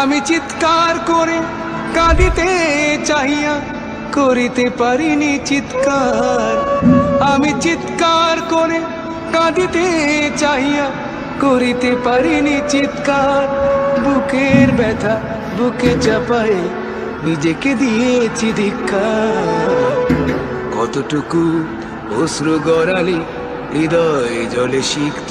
আমি চিৎকার করে কাঁদিতে চাহিয়া করিতে পারিনি চিৎকার। আমি চিৎকার করে কাঁদিতে চাহিয়া করিতে পারিনি চিৎকার। বুকের ব্যথা বুকে চাপায় নিজেকে দিয়েছি ধিক্কার কতটুকু অশ্রু গড়ালি হৃদয় জলে শিখত